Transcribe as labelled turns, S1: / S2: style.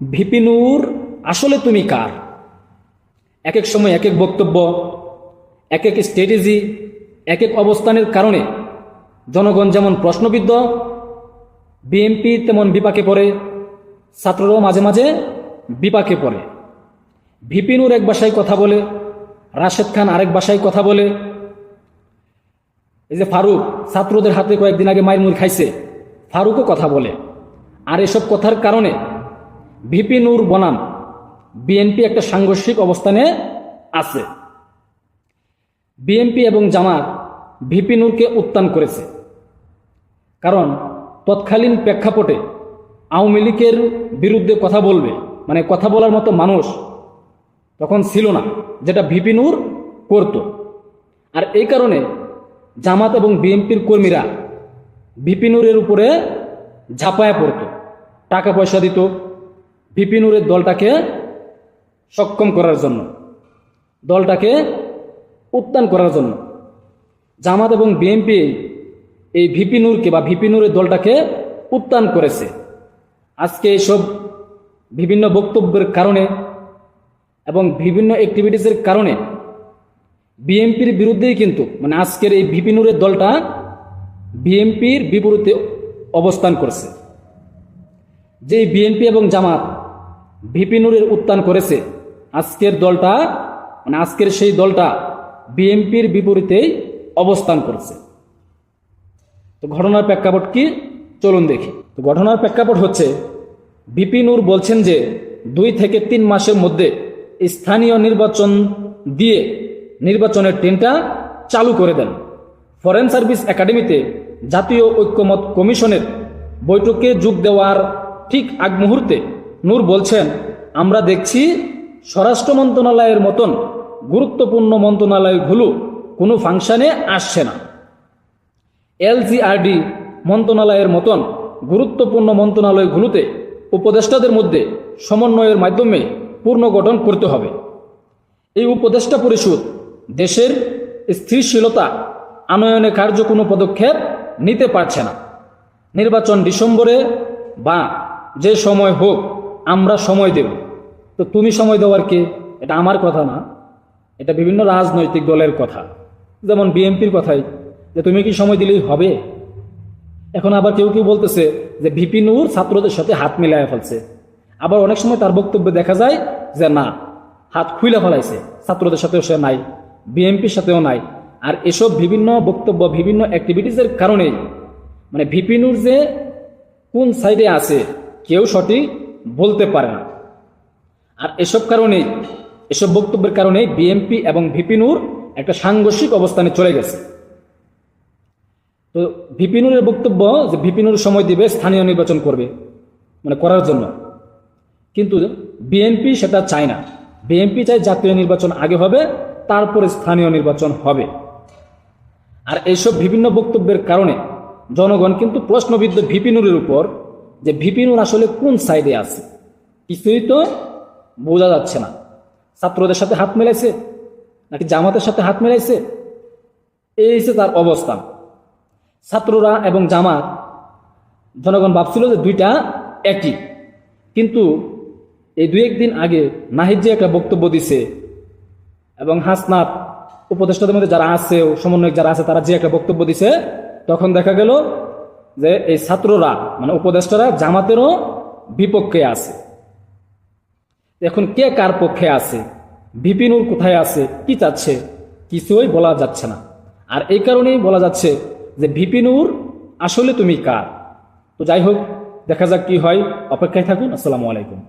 S1: ভিপিনুর আসলে তুমি কার? এক এক সময় এক এক বক্তব্য, এক এক স্ট্র্যাটেজি, এক এক অবস্থানের কারণে জনগণ যেমন প্রশ্নবিদ্ধ, বিএনপি তেমন বিপাকে পড়ে, ছাত্ররাও মাঝে মাঝে বিপাকে পড়ে। ভিপিনুর এক ভাষায় কথা বলে, রাশেদ খান আরেক ভাষায় কথা বলে। এই যে ফারুক, ছাত্রদের হাতে কয়েকদিন আগে মায়ের মুড় খাইছে, ফারুকও কথা বলে। আর এসব কথার কারণে ভিপি নূর বনাম, বিএনপি একটা সাংঘর্ষিক অবস্থানে আছে। বিএনপি এবং জামাত ভিপি নূরকে উত্থান করেছে। কারণ তৎকালীন প্রেক্ষাপটে আওয়ামী লীগের বিরুদ্ধে কথা বলবে মানে কথা বলার মতো মানুষ তখন ছিল না, যেটা ভিপি নূর করত। আর এই কারণে জামাত এবং বিএনপির কর্মীরা বিপিনুরের উপরে ঝাঁপায়া পড়ত, টাকা পয়সা দিত বিপিনুরের দলটাকে সক্ষম করার জন্য, দলটাকে উত্থান করার জন্য। জামাত এবং বিএনপি এই ভিপিনুরকে বা ভিপিনুরের দলটাকে উত্থান করেছে। আজকে এইসব বিভিন্ন বক্তব্যের কারণে এবং বিভিন্ন অ্যাক্টিভিটিসের কারণে বিএনপির বিরুদ্ধেই কিন্তু মানে আজকের এই ভিপিনুরের দলটা বিএনপির বিপরীতে অবস্থান করছে। যে বিএনপি এবং জামাত ভিপিনুরের উত্থান করেছে। আজকের দলটা মানে আজকের সেই দলটা বিএনপির বিপরীতেই অবস্থান করছে। তো ঘটনার প্রেক্ষাপট কি? চলুন দেখি। তো ঘটনার প্রেক্ষাপট হচ্ছে বিপিনুর বলছেন যে দুই থেকে তিন মাসের মধ্যে স্থানীয় নির্বাচন দিয়ে নির্বাচনের ট্রেনটা চালু করে দেন। ফরেন সার্ভিস একাডেমিতে জাতীয় ঐক্যমত কমিশনের বৈঠকে যোগ দেওয়ার ঠিক আগ মুহূর্তে নূর বলছেন, আমরা দেখছি স্বরাষ্ট্র মন্ত্রণালয়ের মতন গুরুত্বপূর্ণ মন্ত্রণালয়গুলো কোনো ফাংশনে আসছে না। এলজিআরডি মন্ত্রণালয়ের মতন গুরুত্বপূর্ণ মন্ত্রণালয়গুলোতে উপদেষ্টাদের মধ্যে সমন্বয়ের মাধ্যমে পুনর্গঠন করতে হবে। এই উপদেষ্টা পরিষদ দেশের স্থিরশীলতা আনয়নে কার্য কোনো পদক্ষেপ নিতে পারছে না। নির্বাচন ডিসেম্বরে বা যে সময় হোক আমরা সময় দেব। তো তুমি সময় দেওয়ার কে? এটা আমার কথা না। এটা বিভিন্ন রাজনৈতিক দলের কথা। যেমন বিএনপির কথাই। যে তুমি কি সময় দিলেই হবে? এখন আবার কেউ কেউ বলতেছে যে ভিপি নূর ছাত্রদের সাথে হাত মিলায় ফেলছে। আবার অনেক সময় তার বক্তব্যে দেখা যায় যে না, হাত খুইলা ফেলাইছে। ছাত্রদের সাথেও সে নাই, বিএনপির সাথেও নাই। আর এসব বিভিন্ন বক্তব্য, বিভিন্ন অ্যাক্টিভিটিসের কারণেই মানে ভিপিনুর যে কোন সাইডে আছে, কেউ সঠিক বলতে পারে না। আর এসব কারণে, এসব বক্তব্যের কারণে বিএনপি এবং ভিপিনুর একটা সাংঘর্ষিক অবস্থানে চলে গেছে। তো ভিপিনুরের বক্তব্য যে ভিপিনুর সময় দিবে, স্থানীয় নির্বাচন করবে মানে করার জন্য। কিন্তু বিএনপি সেটা চায় না। বিএনপি চায় জাতীয় নির্বাচন আগে হবে, তারপরে স্থানীয় নির্বাচন হবে। আর এইসব বিভিন্ন বক্তব্যের কারণে জনগণ কিন্তু প্রশ্নবিদ্ধ ভিপিনুরের উপর যে ভিপিনুর আসলে কোন সাইডে আছে? কিছুই তো বোঝা যাচ্ছে না। ছাত্রদের সাথে হাত মেলাইছে নাকি জামাতের সাথে হাত মেলাইছে? এই হচ্ছে তার অবস্থান ছাত্ররা এবং জামাত, জনগণ ভাবছিল যে দুইটা একই। কিন্তু এই দুই একদিন আগে নাহিদ যে একটা বক্তব্য দিছে এবং হাসনাত উপদেষ্টাদের মধ্যে যারা আছে সমন্বয়ক যারা আছে তারা যে একটা বক্তব্য দিছে, তখন দেখা গেল যে এই ছাত্ররা মানে উপদেষ্টারা জামাতেরও বিপক্ষে আছে। এখন কে কার পক্ষে আছে? বিপিনুর কোথায় আছে? কি চাচ্ছে? কিছুই বলা যাচ্ছে না। আর এই কারণেই বলা যাচ্ছে যে বিপিনুর আসলে তুমি কার? তো যাই হোক, দেখা যাক কি হয়। অপেক্ষায় থাকুন। আসসালামু আলাইকুম।